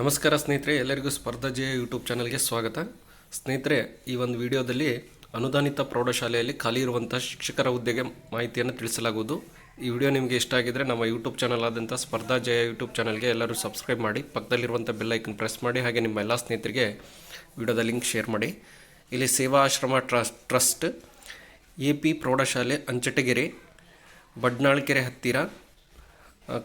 ನಮಸ್ಕಾರ ಸ್ನೇಹಿತರೆ, ಎಲ್ಲರಿಗೂ ಸ್ಪರ್ಧಾ ಜಯ ಯೂಟ್ಯೂಬ್ ಚಾನಲ್ಗೆ ಸ್ವಾಗತ. ಸ್ನೇಹಿತರೆ, ಈ ಒಂದು ವಿಡಿಯೋದಲ್ಲಿ ಅನುದಾನಿತ ಪ್ರೌಢಶಾಲೆಯಲ್ಲಿ ಖಾಲಿ ಇರುವಂಥ ಶಿಕ್ಷಕರ ಹುದ್ದೆಗೆ ಮಾಹಿತಿಯನ್ನು ತಿಳಿಸಲಾಗುವುದು. ಈ ವಿಡಿಯೋ ನಿಮಗೆ ಇಷ್ಟ ಆಗಿದ್ದರೆ ನಮ್ಮ ಯೂಟ್ಯೂಬ್ ಚಾನಲ್ ಆದಂಥ ಸ್ಪರ್ಧಾ ಜಯ ಯೂಟ್ಯೂಬ್ ಚಾನಲ್ಗೆ ಎಲ್ಲರೂ ಸಬ್ಸ್ಕ್ರೈಬ್ ಮಾಡಿ, ಪಕ್ಕದಲ್ಲಿರುವಂಥ ಬೆಲ್ ಐಕನ್ ಪ್ರೆಸ್ ಮಾಡಿ, ಹಾಗೆ ನಿಮ್ಮ ಎಲ್ಲ ಸ್ನೇಹಿತರಿಗೆ ವಿಡಿಯೋದ ಲಿಂಕ್ ಶೇರ್ ಮಾಡಿ. ಇಲ್ಲಿ ಸೇವಾ ಆಶ್ರಮ ಟ್ರಸ್ಟ್ ಟ್ರಸ್ಟ್, ಎ ಪಿ ಪ್ರೌಢಶಾಲೆ, ಅಂಚಟಗೆರೆ, ಬಡ್ನಾಳ್ಕೆರೆ ಹತ್ತಿರ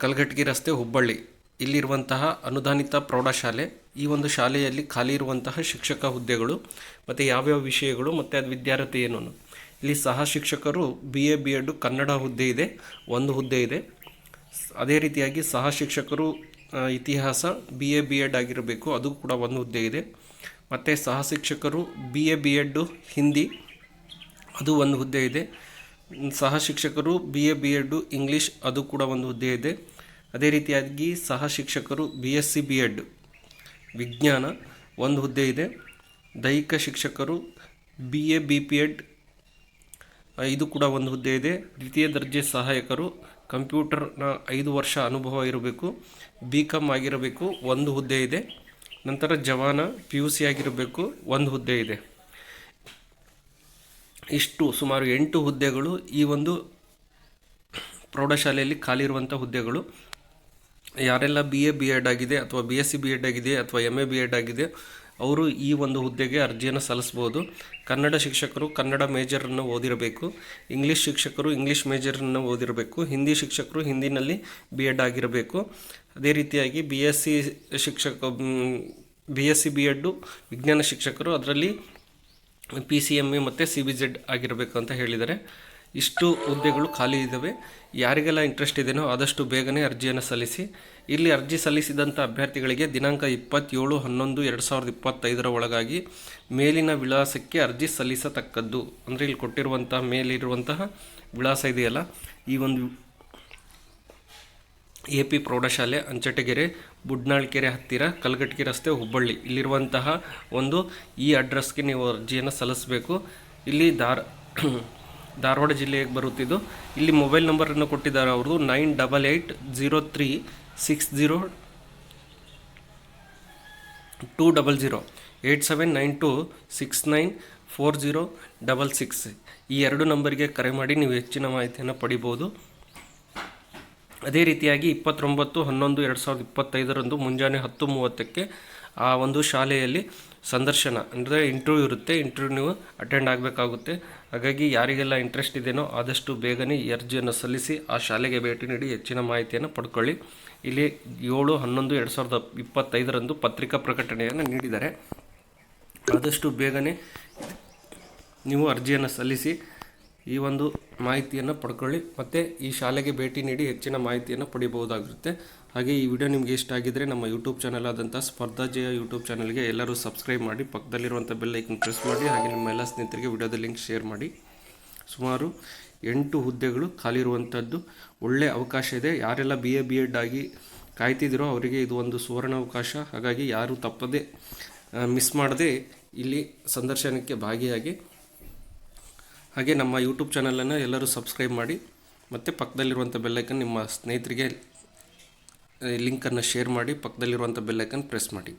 ಕಲ್ಗಟ್ಗಿ ರಸ್ತೆ, ಹುಬ್ಬಳ್ಳಿ. ಇಲ್ಲಿರುವಂತಹ ಅನುದಾನಿತ ಪ್ರೌಢಶಾಲೆ, ಈ ಒಂದು ಶಾಲೆಯಲ್ಲಿ ಖಾಲಿ ಇರುವಂತಹ ಶಿಕ್ಷಕ ಹುದ್ದೆಗಳು ಮತ್ತು ಯಾವ್ಯಾವ ವಿಷಯಗಳು ಮತ್ತು ಅದು ವಿದ್ಯಾರ್ಥಿ ಏನು. ಇಲ್ಲಿ ಸಹ ಶಿಕ್ಷಕರು B A B Ed Kannada ಹುದ್ದೆ ಇದೆ, ಒಂದು ಹುದ್ದೆ ಇದೆ. ಅದೇ ರೀತಿಯಾಗಿ ಸಹ ಶಿಕ್ಷಕರು ಇತಿಹಾಸ ಬಿ ಎ ಬಿ ಎಡ್ ಆಗಿರಬೇಕು, ಅದು ಕೂಡ ಒಂದು ಹುದ್ದೆ ಇದೆ. ಮತ್ತು ಸಹ ಶಿಕ್ಷಕರು B A B Ed Hindi, ಅದು ಒಂದು ಹುದ್ದೆ ಇದೆ. ಸಹ ಶಿಕ್ಷಕರು B A B Ed English ಅದು ಕೂಡ ಒಂದು ಹುದ್ದೆ ಇದೆ. ಅದೇ ರೀತಿಯಾಗಿ ಸಹ ಶಿಕ್ಷಕರು B S C B Ed ವಿಜ್ಞಾನ ಒಂದು ಹುದ್ದೆ ಇದೆ. ದೈಹಿಕ ಶಿಕ್ಷಕರು B A B P Ed ಇದು ಕೂಡ ಒಂದು ಹುದ್ದೆ ಇದೆ. ದ್ವಿತೀಯ ದರ್ಜೆ ಸಹಾಯಕರು ಕಂಪ್ಯೂಟರ್ನ ಐದು ವರ್ಷ ಅನುಭವ ಇರಬೇಕು ಬಿ ಕಾಮ್ ಆಗಿರಬೇಕು, ಒಂದು ಹುದ್ದೆ ಇದೆ. ನಂತರ ಜವಾನ ಪಿ ಯು ಸಿ ಆಗಿರಬೇಕು, ಒಂದು ಹುದ್ದೆ ಇದೆ. ಇಷ್ಟು ಸುಮಾರು ಎಂಟು ಹುದ್ದೆಗಳು ಈ ಒಂದು ಪ್ರೌಢಶಾಲೆಯಲ್ಲಿ ಖಾಲಿ ಇರುವಂಥ ಹುದ್ದೆಗಳು. ಯಾರೆಲ್ಲ ಬಿ ಎ ಬಿ ಎಡ್ ಆಗಿದೆ ಅಥವಾ B S C B Ed ಆಗಿದೆ ಅಥವಾ ಎಂ ಎ ಬಿ ಎಡ್ ಆಗಿದೆ, ಅವರು ಈ ಒಂದು ಹುದ್ದೆಗೆ ಅರ್ಜಿಯನ್ನು ಸಲ್ಲಿಸ್ಬೋದು ಕನ್ನಡ ಶಿಕ್ಷಕರು ಕನ್ನಡ ಮೇಜರನ್ನು ಓದಿರಬೇಕು ಇಂಗ್ಲೀಷ್ ಶಿಕ್ಷಕರು ಇಂಗ್ಲೀಷ್ ಮೇಜರನ್ನು ಓದಿರಬೇಕು ಹಿಂದಿ ಶಿಕ್ಷಕರು ಹಿಂದಿನಲ್ಲಿ ಬಿ ಎಡ್ ಆಗಿರಬೇಕು. ಅದೇ ರೀತಿಯಾಗಿ ಬಿ ಎಸ್ ಸಿ ಶಿಕ್ಷಕ B S C B Ed ವಿಜ್ಞಾನ ಶಿಕ್ಷಕರು ಅದರಲ್ಲಿ ಪಿ ಸಿ ಎಂ ಎ ಮತ್ತು ಸಿ ಬಿ ಜೆಡ್ ಆಗಿರಬೇಕು ಅಂತ ಹೇಳಿದ್ದಾರೆ. ಇಷ್ಟು ಹುದ್ದೆಗಳು ಖಾಲಿ ಇದ್ದಾವೆ. ಯಾರಿಗೆಲ್ಲ ಇಂಟ್ರೆಸ್ಟ್ ಇದೆಯೋ ಆದಷ್ಟು ಬೇಗನೆ ಅರ್ಜಿಯನ್ನು ಸಲ್ಲಿಸಿ. ಇಲ್ಲಿ ಅರ್ಜಿ ಸಲ್ಲಿಸಿದಂಥ ಅಭ್ಯರ್ಥಿಗಳಿಗೆ ದಿನಾಂಕ ಇಪ್ಪತ್ತೇಳು ಹನ್ನೊಂದು ಎರಡು ಸಾವಿರದ ಇಪ್ಪತ್ತೈದರ ಒಳಗಾಗಿ ಮೇಲಿನ ವಿಳಾಸಕ್ಕೆ ಅರ್ಜಿ ಸಲ್ಲಿಸತಕ್ಕದ್ದು. ಅಂದರೆ ಇಲ್ಲಿ ಕೊಟ್ಟಿರುವಂತಹ ಮೇಲಿರುವಂತಹ ವಿಳಾಸ ಇದೆಯಲ್ಲ, ಈ ಒಂದು ಎ ಪಿ ಪ್ರೌಢಶಾಲೆ, ಅಂಚಟಗೆರೆ, ಬುಡ್ನಾಳ್ಕೆರೆ ಹತ್ತಿರ ಕಲ್ಗಟ್ಟಿ ರಸ್ತೆ, ಹುಬ್ಬಳ್ಳಿ. ಇಲ್ಲಿರುವಂತಹ ಒಂದು ಈ ಅಡ್ರೆಸ್ಗೆ ನೀವು ಅರ್ಜಿಯನ್ನು ಸಲ್ಲಿಸಬೇಕು. ಇಲ್ಲಿ ಧಾರ ಧಾರವಾಡ ಜಿಲ್ಲೆಗೆ ಬರುತ್ತಿದ್ದು. ಇಲ್ಲಿ ಮೊಬೈಲ್ ನಂಬರನ್ನು ಕೊಟ್ಟಿದ್ದಾರೆ ಅವ್ರದ್ದು nine double eight zero three six zero two double zero eight seven nine two six nine four zero double six. ಈ ಎರಡು ನಂಬರಿಗೆ ಕರೆ ಮಾಡಿ ನೀವು ಹೆಚ್ಚಿನ ಮಾಹಿತಿಯನ್ನು ಪಡಿಬೋದು. ಅದೇ ರೀತಿಯಾಗಿ ಇಪ್ಪತ್ತೊಂಬತ್ತು ಹನ್ನೊಂದು ಎರಡು ಸಾವಿರದ ಇಪ್ಪತ್ತೈದರಂದು ಮುಂಜಾನೆ ಹತ್ತು ಮೂವತ್ತಕ್ಕೆ ಆ ಒಂದು ಶಾಲೆಯಲ್ಲಿ ಸಂದರ್ಶನ ಅಂದರೆ ಇಂಟರ್ವ್ಯೂ ಇರುತ್ತೆ ಇಂಟರ್ವ್ಯೂ ನೀವು ಅಟೆಂಡ್ ಆಗಬೇಕಾಗುತ್ತೆ. ಹಾಗಾಗಿ ಯಾರಿಗೆಲ್ಲ ಇಂಟ್ರೆಸ್ಟ್ ಇದೆಯೋ ಆದಷ್ಟು ಬೇಗನೆ ಈ ಅರ್ಜಿಯನ್ನು ಸಲ್ಲಿಸಿ ಆ ಶಾಲೆಗೆ ಭೇಟಿ ನೀಡಿ ಹೆಚ್ಚಿನ ಮಾಹಿತಿಯನ್ನು ಪಡ್ಕೊಳ್ಳಿ. ಇಲ್ಲಿ ಏಳು, ಹನ್ನೊಂದು, ಎರಡು ಸಾವಿರದ ಇಪ್ಪತ್ತೈದರಂದು ಪತ್ರಿಕಾ ಪ್ರಕಟಣೆಯನ್ನು ನೀಡಿದ್ದಾರೆ. ಆದಷ್ಟು ಬೇಗನೆ ನೀವು ಅರ್ಜಿಯನ್ನು ಸಲ್ಲಿಸಿ ಈ ಒಂದು ಮಾಹಿತಿಯನ್ನು ಪಡ್ಕೊಳ್ಳಿ. ಮತ್ತು ಈ ಶಾಲೆಗೆ ಭೇಟಿ ನೀಡಿ ಹೆಚ್ಚಿನ ಮಾಹಿತಿಯನ್ನು ಪಡಿಬಹುದಾಗಿರುತ್ತೆ. ಹಾಗೆ ಈ ವಿಡಿಯೋ ನಿಮಗೆ ಇಷ್ಟ ಆಗಿದ್ದರೆ ನಮ್ಮ ಯೂಟ್ಯೂಬ್ ಚಾನಲ್ ಆದಂಥ ಸ್ಪರ್ಧಾ ಜಯ ಯೂಟ್ಯೂಬ್ ಚಾನಲ್ಗೆ ಎಲ್ಲರೂ ಸಬ್ಸ್ಕ್ರೈಬ್ ಮಾಡಿ, ಪಕ್ಕದಲ್ಲಿರುವಂಥ ಬೆಲ್ ಐಕನ್ ಪ್ರೆಸ್ ಮಾಡಿ, ಹಾಗೆ ನಿಮ್ಮ ಎಲ್ಲ ಸ್ನೇಹಿತರಿಗೆ ವಿಡಿಯೋದ ಲಿಂಕ್ ಶೇರ್ ಮಾಡಿ. ಸುಮಾರು ಎಂಟು ಹುದ್ದೆಗಳು ಖಾಲಿ ಇರುವಂಥದ್ದು. ಒಳ್ಳೆಯ ಅವಕಾಶ ಇದೆ. ಯಾರೆಲ್ಲ ಬಿ ಎ ಬಿ ಎಡ್ ಆಗಿ ಕಾಯ್ತಿದ್ದೀರೋ ಅವರಿಗೆ ಇದು ಒಂದು ಸುವರ್ಣ ಅವಕಾಶ. ಹಾಗಾಗಿ ಯಾರು ತಪ್ಪದೆ ಮಿಸ್ ಮಾಡದೆ ಇಲ್ಲಿ ಸಂದರ್ಶನಕ್ಕೆ ಭಾಗಿಯಾಗಿ ಹಾಗೆ ನಮ್ಮ ಯೂಟ್ಯೂಬ್ ಚಾನಲನ್ನು ಎಲ್ಲರೂ ಸಬ್ಸ್ಕ್ರೈಬ್ ಮಾಡಿ, ಮತ್ತು ಪಕ್ಕದಲ್ಲಿರುವಂಥ ಬೆಲ್ಲೈಕನ್ ನಿಮ್ಮ ಸ್ನೇಹಿತರಿಗೆ ಲಿಂಕನ್ನು ಶೇರ್ ಮಾಡಿ ಪಕ್ಕದಲ್ಲಿರುವಂಥ ಬೆಲ್ಲೈಕನ್ ಪ್ರೆಸ್ ಮಾಡಿ.